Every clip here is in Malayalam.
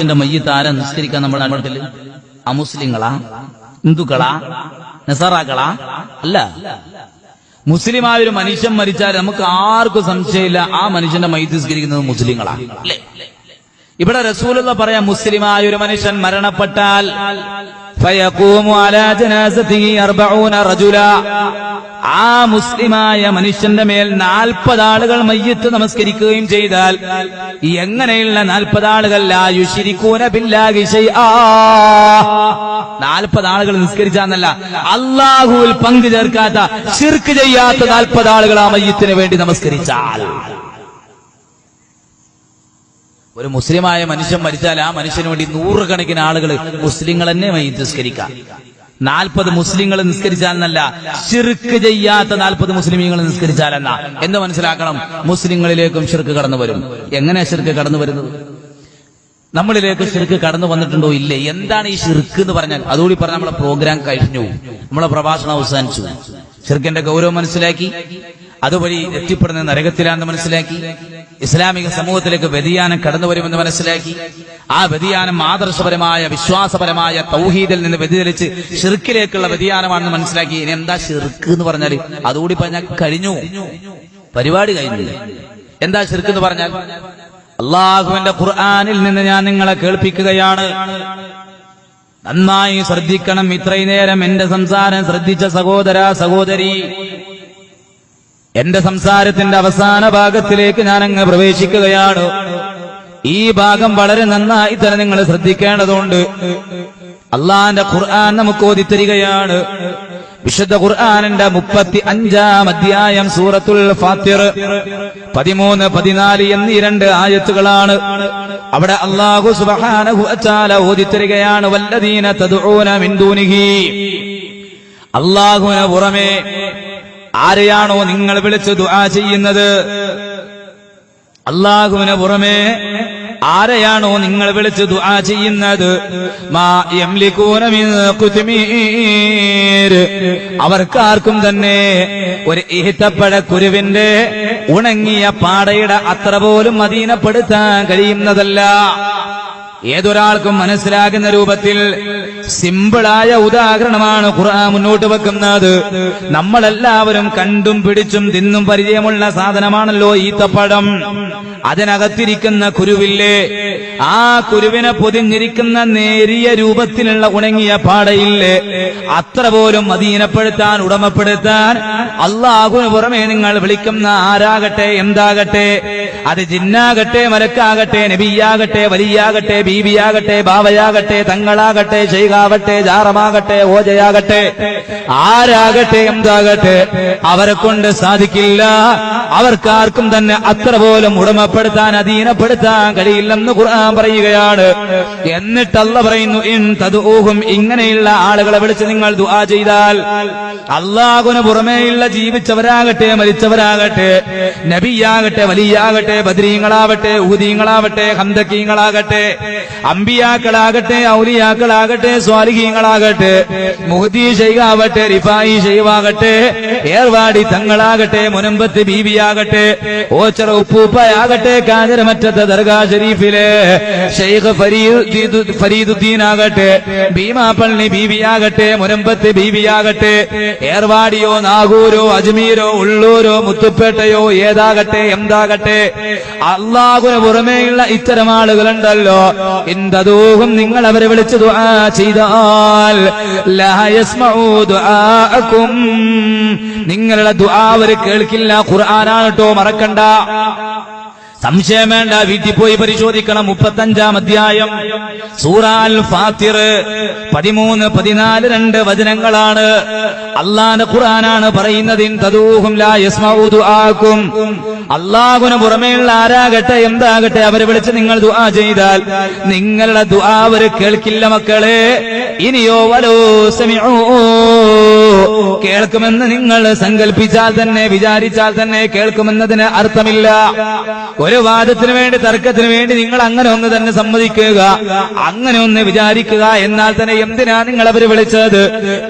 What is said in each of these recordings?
മനുഷ്യന്റെ മയ്യത്ത് ആരാ നിസ്കരിക്കാൻ നമ്മുടെ നാട്ടിൽ അമുസ്ലിങ്ങളാ ഹിന്ദുക്കളാ നെസറാക്കളാ? അല്ല. മുസ്ലിമായ ഒരു മനുഷ്യൻ മരിച്ചാൽ നമുക്ക് ആർക്കും സംശയമില്ല ആ മനുഷ്യന്റെ മയ്യത്ത് നിസ്കരിക്കുന്നത് മുസ്ലിങ്ങളാ. അല്ലേ? ഇവിടെ റസൂലുള്ള പറയാം മുസ്ലിമായ ഒരു മനുഷ്യൻ മരണപ്പെട്ടാൽ ആ മുസ്ലിമായ മനുഷ്യന്റെ മേൽ നാൽപ്പത് ആളുകൾ മയ്യത്ത് നമസ്കരിക്കുകയും ചെയ്താൽ എങ്ങനെയുള്ള നാൽപ്പത് ആളുകൾ? നാൽപ്പത് ആളുകൾ നിസ്കരിച്ചാന്നല്ല അള്ളാഹുവിൽ പങ്കു ചേർക്കാത്ത ശിർക്ക് ചെയ്യാത്ത നാൽപ്പത് ആളുകൾ ആ മയ്യത്തിന് വേണ്ടി നമസ്കരിച്ചാൽ. ഒരു മുസ്ലിമായ മനുഷ്യൻ മരിച്ചാൽ ആ മനുഷ്യന് വേണ്ടി നൂറുകണക്കിന് ആളുകൾ മുസ്ലിങ്ങൾ തന്നെ മയ്യത്ത് നിസ്കരിക്കാം. നാൽപ്പത് മുസ്ലിങ്ങൾ നിസ്കരിച്ചാലെന്നല്ല ഷിർക്ക് ചെയ്യാത്ത നാൽപ്പത് മുസ്ലിമീങ്ങൾ നിസ്കരിച്ചാലെന്ന. എന്ന് മനസ്സിലാക്കണം മുസ്ലിങ്ങളിലേക്കും ഷിർക്ക് കടന്നു വരും എങ്ങനെ ഷിർക്ക് കടന്നു വരുന്നത് നമ്മളിലേക്ക് ശിർക്ക് കടന്നു വന്നിട്ടുണ്ടോ ഇല്ലേ? എന്താണ് ഈ ശിർക്ക് എന്ന് പറഞ്ഞാൽ? അതുകൂടി പറഞ്ഞ നമ്മളെ പ്രോഗ്രാം കഴിഞ്ഞു. നമ്മളെ പ്രഭാഷണം അവസാനിച്ചു. ഷിർക്കിന്റെ ഗൗരവം മനസ്സിലാക്കി. അതുവഴി എത്തിപ്പെടുന്ന നരകത്തിലാണെന്ന് മനസ്സിലാക്കി. ഇസ്ലാമിക സമൂഹത്തിലേക്ക് വ്യതിയാനം കടന്നു വരുമെന്ന് മനസ്സിലാക്കി. ആ വ്യതിയാനം ആദർശപരമായ വിശ്വാസപരമായ തൗഹീദിൽ നിന്ന് വ്യതിചലിച്ച് ഷിർക്കിലേക്കുള്ള വ്യതിയാനമാണെന്ന് മനസ്സിലാക്കി. ഇനി എന്താ ഷിർക്ക് എന്ന് പറഞ്ഞാൽ അതുകൂടി പറഞ്ഞാൽ കഴിഞ്ഞു. പരിപാടി കഴിഞ്ഞു. എന്താ ഷിർക്ക് എന്ന് പറഞ്ഞാൽ? അള്ളാഹുവിന്റെ ഖുർആാനിൽ നിന്ന് ഞാൻ നിങ്ങളെ കേൾപ്പിക്കുകയാണ്. നന്നായി ശ്രദ്ധിക്കണം. ഇത്രയും നേരം എന്റെ സംസാരം ശ്രദ്ധിച്ച സഹോദര സഹോദരി. എന്റെ സംസാരത്തിന്റെ അവസാന ഭാഗത്തിലേക്ക് ഞാൻ അങ്ങ് പ്രവേശിക്കുകയാണ്. ഈ ഭാഗം വളരെ നന്നായി തന്നെ നിങ്ങൾ ശ്രദ്ധിക്കേണ്ടതുണ്ട്. അള്ളാന്റെ ഖുർആൻ നമുക്ക് ഓതിത്തരികയാണ്. വിശുദ്ധ ഖുർആാനിന്റെ മുപ്പത്തി അഞ്ചാം അധ്യായം സൂറത്തുൽ ഫാത്തിർ. പതിമൂന്ന് പതിനാല് എന്നീ രണ്ട് ആയത്തുകളാണ്. അവിടെ അള്ളാഹു സുബ്ഹാനഹു ഓദിത്തരികയാണ് ഓതിത്തരികയാണ് വല്ലദീന തദ്ഊന മിൻ ദൂനിഹി. പുറമേ ആരെയാണോ നിങ്ങൾ വിളിച്ച് ദുആ ചെയ്യുന്നത്? അള്ളാഹുവിന് പുറമെ ആരെയാണോ നിങ്ങൾ വിളിച്ച് ദുആ ചെയ്യുന്നത്? അവർക്കാർക്കും തന്നെ ഒരു ഈത്തപ്പഴ കുരുവിന്റെ ഉണങ്ങിയ പാടയുടെ അത്ര പോലും അധീനപ്പെടുത്താൻ കഴിയുന്നതല്ല. ഏതൊരാൾക്കും മനസ്സിലാകുന്ന രൂപത്തിൽ സിമ്പിളായ ഉദാഹരണമാണ് ഖുർആൻ മുന്നോട്ട് വെക്കുന്നത്. നമ്മളെല്ലാവരും കണ്ടും പിടിച്ചും തിന്നും പരിചയമുള്ള സാധനമാണല്ലോ ഈത്തപ്പഴം. അതിനകത്തിരിക്കുന്ന കുരുവില്ലേ? ആ കുരുവിനെ പൊതിഞ്ഞിരിക്കുന്ന നേരിയ രൂപത്തിലുള്ള ഉണങ്ങിയ പാടയില്ലേ? അത്ര പോലും അധീനപ്പെടുത്താൻ ഉടമപ്പെടുത്താൻ അള്ളാഹുന് പുറമെ നിങ്ങൾ വിളിക്കുന്ന ആരാകട്ടെ എന്താകട്ടെ? അത് ജിന്നാകട്ടെ മലക്കാകട്ടെ നബിയാകട്ടെ വലിയാകട്ടെ ബീബിയാകട്ടെ ബാവയാകട്ടെ തങ്ങളാകട്ടെ ശൈഖാവട്ടെ ജാറമാകട്ടെ ഓജയാകട്ടെ ആരാകട്ടെ എന്താകട്ടെ? അവരെ കൊണ്ട് സാധിക്കില്ല. അവർക്കാർക്കും തന്നെ അത്ര പോലും ഉടമപ്പെടുത്താൻ അധീനപ്പെടുത്താൻ കഴിയില്ലെന്ന് ഖുർആൻ പറയുകയാണ്. എന്നിട്ടല്ല പറയുന്നു ഇൻ തതുഹും ഇങ്ങനെയുള്ള ആളുകളെ വിളിച്ച് നിങ്ങൾ ദുആ ചെയ്താൽ അള്ളാഹുന് പുറമേയുള്ള ജീവിച്ചവരാകട്ടെ മരിച്ചവരാകട്ടെ നബിയാകട്ടെ വലിയാകട്ടെ ബദ്രീങ്ങളാവട്ടെ ഊദീങ്ങളാവട്ടെ ഹന്തക്കീങ്ങളാകട്ടെ അമ്പിയാക്കളാകട്ടെ ഔലിയാക്കളാകട്ടെ സ്വാലിഹീങ്ങളാകട്ടെ മുഹദി ഷെയ്ഖാവട്ടെ റിഫായി ഷെയ്വാകട്ടെ ഏർവാടി തങ്ങളാകട്ടെ മുനമ്പത്ത് ബീവിയാകട്ടെ ഓച്ചറ ഉപ്പൂപ്പയാകട്ടെ കാഞ്ഞരമറ്റത്തെ ദർഗാ ഷരീഫിലെ. ഷെയ്ഖ് ഫരീദ് ഫരീദുദ്ദീൻ ആകട്ടെ ഭീമാപ്പള്ളി ബീവിയാകട്ടെ മുരമ്പത്ത് ബീവിയാകട്ടെ ഏർവാടിയോ നാഗൂരോ അജ്മീരോ ഉള്ളൂരോ മുത്തുപ്പേട്ടയോ ഏതാകട്ടെ എന്താകട്ടെ അള്ളാഹുന് പുറമേയുള്ള ഇത്തരം ആളുകളുണ്ടല്ലോ. എന്തതൂഹും നിങ്ങൾ അവരെ വിളിച്ചു ചെയ്താൽ നിങ്ങളുടെ ദുആ അവർ കേൾക്കില്ല ഖുർആനാണ് കേട്ടോ മറക്കണ്ട. സംശയം വേണ്ട വീട്ടിൽ പോയി പരിശോധിക്കണം. മുപ്പത്തഞ്ചാം അധ്യായം. സൂറാൽ ഫാത്തിർ പതിമൂന്ന് പതിനാല് രണ്ട് വചനങ്ങളാണ്. അള്ളാന്റെ ഖുറാനാണ് പറയുന്നതിൻ തദൂഹും ലാ ആക്കും അള്ളാഹുന് പുറമേയുള്ള ആരാകട്ടെ എന്താകട്ടെ അവരെ വിളിച്ച് നിങ്ങൾ ദുആ ചെയ്താൽ നിങ്ങളുടെ ദുആ അവർ കേൾക്കില്ല മക്കളെ. ഇനിയോ വലോ സമിഊ കേൾക്കുമെന്ന് നിങ്ങൾ സങ്കല്പിച്ചാൽ തന്നെ വിചാരിച്ചാൽ തന്നെ കേൾക്കുമെന്നതിന് അർത്ഥമില്ല. ഒരു വാദത്തിന് വേണ്ടി തർക്കത്തിന് വേണ്ടി നിങ്ങൾ അങ്ങനെ ഒന്ന് തന്നെ സമ്മതിക്കുക. അങ്ങനെ ഒന്ന് വിചാരിക്കുക. എന്നാൽ തന്നെ എന്തിനാ നിങ്ങൾ അവർ വിളിച്ചത്?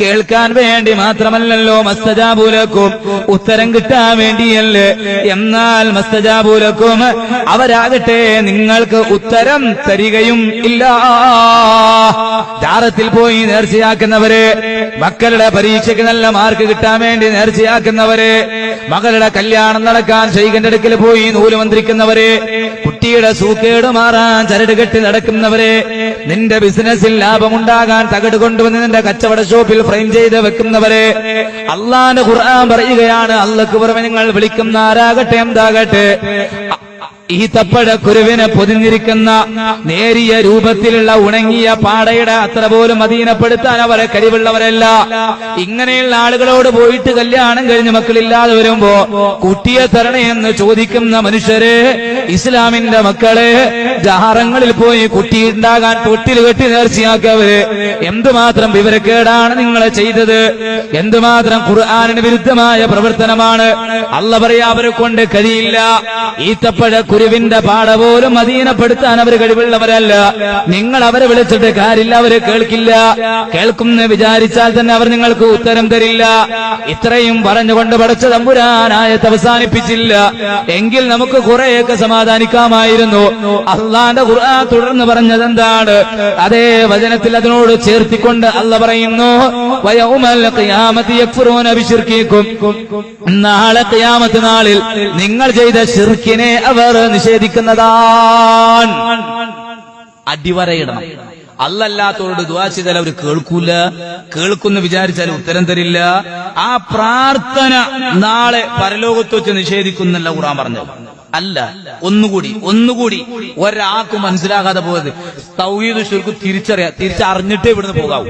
കേൾക്കാൻ വേണ്ടി മാത്രമല്ലല്ലോ മസ്തജാബൂലക്കും. ഉത്തരം കിട്ടാൻ വേണ്ടിയല്ലേ? എന്നാൽ മസ്തജാബൂലക്കും അവരാകട്ടെ നിങ്ങൾക്ക് ഉത്തരം തരികയും ഇല്ല. ദാറത്തിൽ പോയി നേർച്ചയാക്കുന്നവരെ മക്കളുടെ പരീക്ഷയ്ക്ക് നല്ല മാർക്ക് കിട്ടാൻ വേണ്ടി നേർച്ചയാക്കുന്നവരെ മകളുടെ കല്യാണം നടക്കാൻ ശൈകന്റെ അടുക്കൽ പോയി നൂൽ മന്ത്രിക്കുന്നവരെ കുട്ടിയുടെ സൂക്കേട് മാറാൻ ചരട് കെട്ടി നടക്കുന്നവരെ നിന്റെ ബിസിനസ്സിൽ ലാഭമുണ്ടാകാൻ തകട് കൊണ്ടുവന്ന് നിന്റെ കച്ചവട ഷോപ്പിൽ ഫ്രെയിം ചെയ്ത് വെക്കുന്നവരെ അള്ളാന്റെ ഖുർആൻ പറയുകയാണ് അള്ളക്ക് പുറമെ നിങ്ങൾ വിളിക്കുന്ന ആരാകട്ടെ എന്താകട്ടെ ഈ തപ്പഴ കുരുവിനെ പൊതിഞ്ഞിരിക്കുന്ന നേരിയ രൂപത്തിലുള്ള ഉണങ്ങിയ പാടയുടെ അത്ര പോലും അധീനപ്പെടുത്താൻ അവരെ കഴിവുള്ളവരല്ല. ഇങ്ങനെയുള്ള ആളുകളോട് പോയിട്ട് കല്യാണം കഴിഞ്ഞ് മക്കളില്ലാതെ വരുമ്പോ കുട്ടിയെ എന്ന് ചോദിക്കുന്ന മനുഷ്യരെ ഇസ്ലാമിന്റെ മക്കളെ ജഹാറങ്ങളിൽ പോയി കുട്ടി ഉണ്ടാകാൻ തൊട്ടിൽ കെട്ടി നേർച്ചയാക്കിയവര് എന്തുമാത്രം വിവരക്കേടാണ് നിങ്ങളെ ചെയ്തത്? എന്തുമാത്രം ഖുർആാനിന് വിരുദ്ധമായ പ്രവർത്തനമാണ്? അല്ല പറയാ അവരെ കൊണ്ട് കഴിയില്ല. ഈത്തപ്പഴ കുരുവിന്റെ പാട പോലും അധീനപ്പെടുത്താൻ അവർ കഴിവുള്ളവരല്ല. നിങ്ങൾ അവരെ വിളിച്ചിട്ട് കാര്യമില്ല അവർ കേൾക്കില്ല. കേൾക്കുമെന്ന് വിചാരിച്ചാൽ തന്നെ അവർ നിങ്ങൾക്ക് ഉത്തരം തരില്ല. ഇത്രയും പറഞ്ഞുകൊണ്ട് പഠിച്ച തമ്പുരാനായത്ത് അവസാനിപ്പിച്ചില്ല. എങ്കിൽ നമുക്ക് കുറെയൊക്കെ സമാധാനിക്കാമായിരുന്നു. അള്ളാന്റെ ഖുർആൻ തുടർന്ന് പറഞ്ഞത് എന്താണ്? അതേ വചനത്തിൽ അതിനോട് ചേർത്തിക്കൊണ്ട് അല്ല പറയുന്നു നാളെ നാളിൽ നിങ്ങൾ ചെയ്ത ശിർക്കിനെ അവർ നിഷേധിക്കുന്നതാണ്. അടിവരയിടണം. അല്ലല്ലാത്തവരോട് ദ്വാ ചെയ്താൽ അവർ കേൾക്കൂല. കേൾക്കുന്ന വിചാരിച്ചാൽ ഉത്തരം തരില്ല. ആ പ്രാർത്ഥന നാളെ പരലോകത്ത് വെച്ച് നിഷേധിക്കുന്നല്ല ഖുറാൻ പറഞ്ഞത്. അല്ല ഒന്നുകൂടി ഒന്നുകൂടി ഒരാൾക്കും മനസ്സിലാകാതെ പോയത്. തൗഹീദ് ശരിക്കും തിരിച്ചറിയാം തിരിച്ചറിഞ്ഞിട്ടേ ഇവിടുന്ന് പോകാവൂ.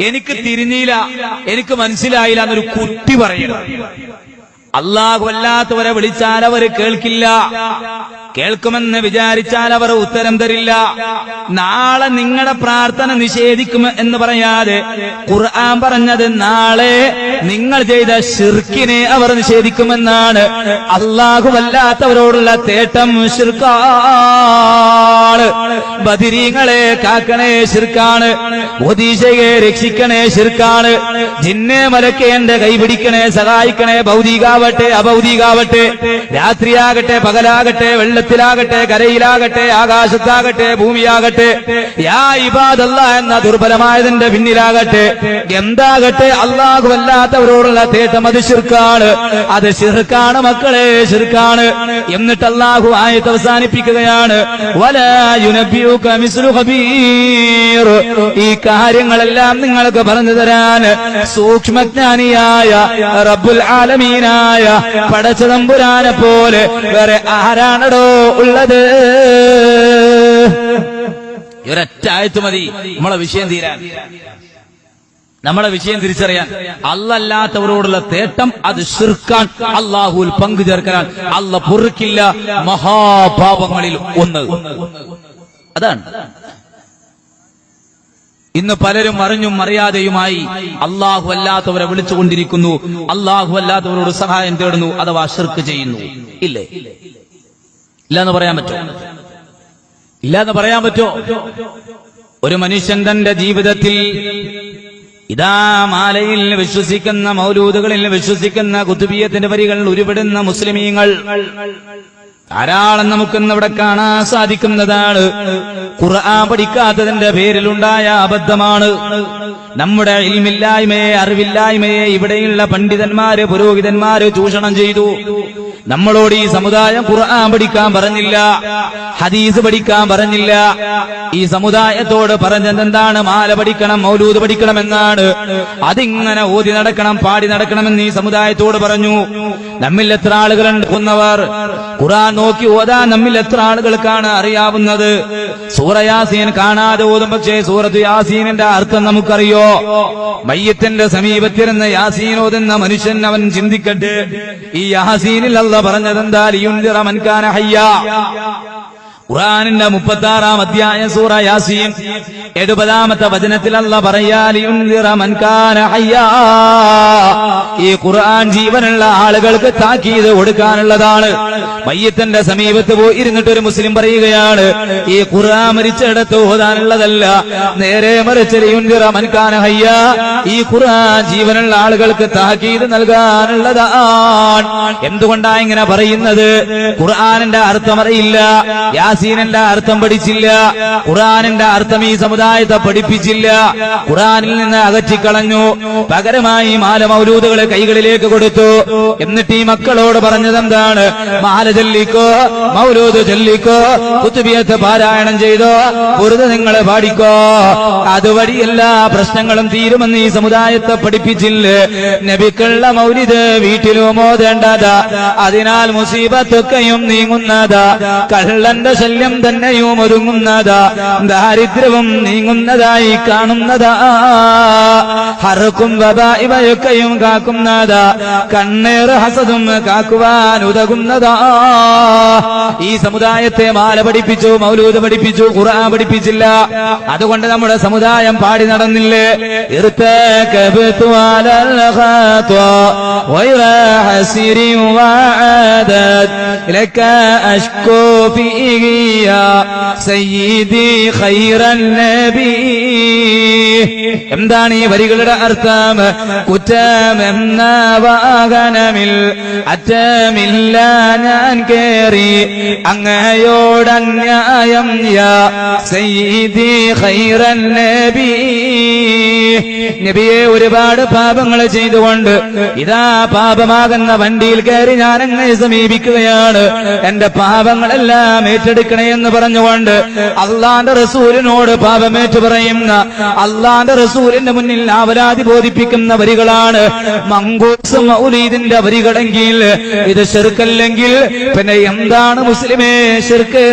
എനിക്ക് തിരിഞ്ഞില്ല എനിക്ക് മനസ്സിലായില്ല എന്നൊരു കുട്ടി പറയണം. അള്ളാഹു അല്ലാത്തവരെ വിളിച്ചാൽ അവർ കേൾക്കില്ല. കേൾക്കുമെന്ന് വിചാരിച്ചാൽ അവർ ഉത്തരം തരില്ല. നാളെ നിങ്ങളുടെ പ്രാർത്ഥന നിഷേധിക്കും എന്ന് പറയാതെ ഖുർആൻ പറഞ്ഞത് നാളെ നിങ്ങൾ ചെയ്ത ഷിർക്കിനെ അവർ നിഷേധിക്കുമെന്നാണ്. അള്ളാഹു അല്ലാത്തവരോടുള്ള തേട്ടം ഷിർക്കാണ് ബദിരീങ്ങളെ കാക്കണേ ഷിർക്കാണ് ഒതീശയെ രക്ഷിക്കണേ ഷിർക്കാണ് ജിന്നെ മലക്കെ എന്റെ കൈപിടിക്കണേ സഹായിക്കണേ ഭൗതികാവട്ടെ അഭൗതികാവട്ടെ രാത്രിയാകട്ടെ പകലാകട്ടെ വെള്ളത്തിലാകട്ടെ കരയിലാകട്ടെ ആകാശത്താകട്ടെ ഭൂമിയാകട്ടെ. യാ ഇബാദല്ല എന്ന ദുർബലമായതിന്റെ പിന്നിലാകട്ടെ. എന്താകട്ടെ അള്ളാഹു അല്ലാത്തവരോടുള്ള തേട്ടം അത് ശിർക്കാണ്. അത് ശിർക്കാണ് മക്കളെ ശിർക്കാണ്. എന്നിട്ട് അള്ളാഹു ആയത്ത് അവസാനിപ്പിക്കുകയാണ്. ഈ കാര്യങ്ങളെല്ലാം നിങ്ങൾക്ക് പറഞ്ഞു തരാൻ സൂക്ഷ്മജ്ഞാനിയായ റബ്ബുൽ ആലമീനായ പടച്ചതമ്പുരാനെ പോലെ വേറെ ആരാണടോ? ഉള്ളത്. ഒരൊറ്റ മതി. നമ്മളെ വിഷയം തീരാൻ. നമ്മളെ വിഷയം തിരിച്ചറിയാൻ. അല്ലല്ലാത്തവരോടുള്ള തേട്ടം അത് ശിർക്കാൻ അള്ളാഹുൽ പങ്കു ചേർക്കാൻ അല്ല പൊറുക്കില്ല മഹാഭാവങ്ങളിൽ ഒന്ന്. അതാണ്. ഇന്ന് പലരും അറിഞ്ഞും അറിയാതെയുമായി അള്ളാഹു അല്ലാത്തവരെ വിളിച്ചുകൊണ്ടിരിക്കുന്നു. അള്ളാഹു അല്ലാത്തവരോട് സഹായം തേടുന്നു അഥവാ ഷിർക്ക് ചെയ്യുന്നു. ഇല്ലേ? ഇല്ല എന്ന് പറയാൻ പറ്റോ? ഇല്ല എന്ന് പറയാൻ പറ്റോ? ഒരു മനുഷ്യൻ തന്റെ ജീവിതത്തിൽ ഇതാ മാലയിൽ വിശ്വസിക്കുന്ന മൗലൂദുകളിൽ വിശ്വസിക്കുന്ന കുത്തുബീയത്തിന്റെ വരികൾ ഉരുവിടുന്ന മുസ്ലിമീങ്ങൾ ധാരാളം നമുക്കിന്ന് ഇവിടെ കാണാൻ സാധിക്കുന്നതാണ്. ഖുർആൻ പഠിക്കാത്തതിന്റെ പേരിലുണ്ടായ അബദ്ധമാണ്. നമ്മുടെ ഇൽമില്ലായ്മയെ അറിവില്ലായ്മയെ ഇവിടെയുള്ള പണ്ഡിതന്മാര് പുരോഹിതന്മാര് ചൂഷണം ചെയ്തു. നമ്മളോട് ഈ സമുദായം ഖുർആൻ പഠിക്കാൻ പറഞ്ഞില്ല ഹദീസ് പഠിക്കാൻ പറഞ്ഞില്ല. ഈ സമുദായത്തോട് പറഞ്ഞത് എന്താണ് മാല പഠിക്കണം മൗലൂദ് പഠിക്കണം എന്നാണ് അതിങ്ങനെ ഓതി നടക്കണം പാടി നടക്കണമെന്ന് ഈ സമുദായത്തോട് പറഞ്ഞു. നമ്മിൽ എത്ര ആളുകൾ കൊന്നവർ ഖുർആൻ നോക്കി ഓതാൻ നമ്മിൽ എത്ര ആളുകൾക്കാണ് അറിയാവുന്നത്? സൂറയാസീൻ കാണാതെ ഓതും പക്ഷേ സൂറത്ത് യാസീനിന്റെ അർത്ഥം നമുക്കറിയോ? മയ്യത്തിന്റെ സമീപത്തിരുന്ന യാസീൻ ഓതുന്ന മനുഷ്യൻ അവൻ ചിന്തിക്കട്ടെ. ഈ യാസീനിൽ അല്ല പറഞ്ഞതെന്താ? ലിയുൻദിറ മൻകാന ഹയ്യ. ഖുർആനിന്റെ മുപ്പത്തി ആറാം അധ്യായ സൂറ യാസീൻ. എഴുപതാമത്തെ വചനത്തിൽ അല്ല ഹയ്യാ. ഈ ഖുർആൻ ജീവനുള്ള ആളുകൾക്ക് താക്കീത് കൊടുക്കാനുള്ളതാണ്. മയ്യത്തിന്റെ സമീപത്ത് പോയി ഇരുന്നിട്ട് ഒരു മുസ്ലിം പറയുകയാണ് ഈ ഖുർആൻ മരിച്ചിടത്ത് ഓതാനുള്ളതല്ല നേരെ മറിച്ച് ലിയുൻദിറ മൻകാന ഹയ്യാ. ഈ ഖുർആൻ ജീവനുള്ള ആളുകൾക്ക് താക്കീത് നൽകാനുള്ളതാണ്. എന്തുകൊണ്ടാ ഇങ്ങനെ പറയുന്നത്? ഖുർആാനിന്റെ അർത്ഥം അറിയില്ല. യാസീനിന്റെ അർത്ഥം പഠിച്ചില്ല. ഖുറാനിന്റെ അർത്ഥം ഈ സമുദായത്തെ പഠിപ്പിച്ചില്ല. ഖുറാനിൽ നിന്ന് അകറ്റിക്കളഞ്ഞു. പകരമായി മാല മൗലൂദുകളെ കൈകളിലേക്ക് കൊടുത്തു. എന്നിട്ട് ഈ മക്കളോട് പറഞ്ഞത് എന്താണ് മാല ചൊല്ലിക്കോ മൗലൂദ് ചൊല്ലിക്കോ കുത്തുബിയത്ത് പാരായണം ചെയ്തോ വെറുതെ നിങ്ങൾ പാടിക്കോ. അതുവഴി എല്ലാ പ്രശ്നങ്ങളും തീരുമെന്ന് ഈ സമുദായത്തെ പഠിപ്പിച്ചില്ലേ. നബിക്കുള്ള മൗലിദ് വീട്ടിലും ഓതേണ്ടതാ. അതിനാൽ മുസീബത്തൊക്കെയും നീങ്ങുന്നതാ. കള്ളന്റെ ശല്യം തന്നെയും ഒതുങ്ങുന്നതാ ദാരിദ്ര്യവും നീങ്ങുന്നതായി കാണുന്നതാ. ഹറക്കും വബ ഇവയൊക്കെയും കാക്കുന്നതാ. കണ്ണേറ് ഹസതും കാക്കുവാൻ ഉതകുന്നതാ. ഈ സമുദായത്തെ മാല പഠിപ്പിച്ചു മൗലൂദ് പഠിപ്പിച്ചു ഖുർആൻ പഠിപ്പിച്ചില്ല. അതുകൊണ്ട് നമ്മുടെ സമുദായം പാടി നടന്നില്ലേ? ഇലക്ക يا سيدي خير النبي എന്താണ് ഈ വരികളുടെ അർത്ഥം? കുറ്റമെന്ന വാഹനമിൽ അറ്റമില്ല ഞാൻ കേറി. അങ്ങയോടന്യായം യാ സയ്യിദി നബി നബിയെ ഒരുപാട് പാപങ്ങൾ ചെയ്തുകൊണ്ട് ഇതാ പാപമാകുന്ന വണ്ടിയിൽ കയറി ഞാൻ അങ്ങനെ സമീപിക്കുകയാണ്. എന്റെ പാപങ്ങളെല്ലാം ഏറ്റെടുക്കും ഏറ്റെടുക്കണേ എന്ന് പറഞ്ഞുകൊണ്ട് അള്ളാന്റെ റസൂലിനോട് പാപമേറ്റ് പറയുന്ന അള്ളാന്റെ റസൂലിന്റെ മുന്നിൽ അവരാതി ബോധിപ്പിക്കുന്ന വരികളാണ് മങ്കൂസ് മൗലീദിന്റെ വരികളെങ്കിൽ ഇത് ചെറുക്കല്ലെങ്കിൽ പിന്നെ എന്താണ് മുസ്ലിമേ ചെറുക്ക്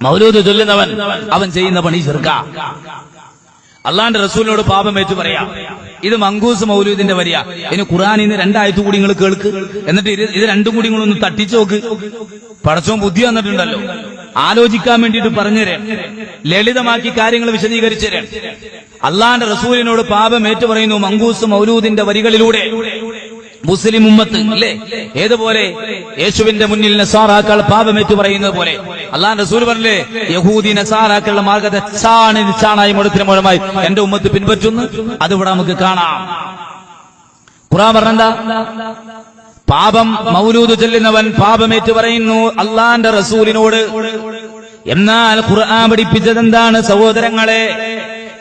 മൗലൂദ് ചൊല്ലുന്നവൻ അവൻ ചെയ്യുന്ന പണി ചെറുക്ക അള്ളാന്റെ റസൂലിനോട് പാപമേറ്റ് പറയാം. ഇത് മങ്കൂസ് മൗലൂദിന്റെ വരിയ. ഇനി ഖുറാനിൽ നിന്ന് രണ്ടായത്തു കൂടി നിങ്ങൾ കേൾക്ക്. എന്നിട്ട് ഇത് രണ്ടും കൂടി നിങ്ങളൊന്ന് തട്ടിച്ചു നോക്ക്. പടച്ചോൻ ബുദ്ധി വന്നിട്ടുണ്ടല്ലോ. ആലോചിക്കാൻ വേണ്ടിയിട്ട് പറഞ്ഞുതരാം ലളിതമാക്കി കാര്യങ്ങൾ വിശദീകരിച്ചു തരാം. അള്ളാന്റെ റസൂലിനോട് പാപം ഏറ്റു പറയുന്നു മങ്കൂസ് മൗലൂദിന്റെ വരികളിലൂടെ. മുസ്ലിം ഉമ്മത്ത് അല്ലേ? ഏതുപോലെ? യേശുവിന്റെ മുന്നിൽ നസാറാക്കൾ പാപമേറ്റു പറയുന്നത് പോലെ. അള്ളാൻ റസൂൽ പറഞ്ഞില്ലേ യഹൂദി നസാറാക്കളുടെ മാർഗത്തെ ചാണ് ചാണായി എന്റെ ഉമ്മത്ത് പിൻപറ്റുന്നു. അതിവിടെ നമുക്ക് കാണാം. ഖുറാൻ പറഞ്ഞെന്താ? പാപം മൗലൂദ് ചെല്ലുന്നവൻ പാപമേറ്റു പറയുന്നു അള്ളാന്റെ റസൂലിനോട്. എന്നാൽ ഖുർആൻ പഠിപ്പിച്ചത് എന്താണ് സഹോദരങ്ങളെ?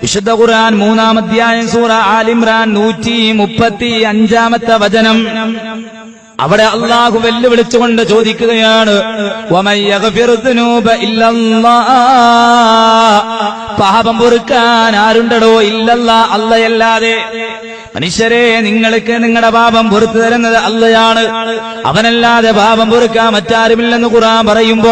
വിശുദ്ധ ഖുർആൻ മൂന്നാം അധ്യായം സൂറ ആലിമ്രാൻ നൂറ്റി മുപ്പത്തി അഞ്ചാമത്തെ വചനം. അവിടെ അള്ളാഹു വെല്ലുവിളിച്ചുകൊണ്ട് ചോദിക്കുകയാണ്. പാപം പൊറുക്കാൻ ആരുണ്ടടോ? ഇല്ലല്ല അല്ലയല്ലാതെ. മനുഷ്യരെ നിങ്ങൾക്ക് നിങ്ങളുടെ പാപം പൊറുത്തു തരുന്നത് അല്ലയാണ്. അവനല്ലാതെ പാപം പൊറുക്കാൻ മറ്റാരുമില്ലെന്ന് ഖുർആൻ പറയുമ്പോ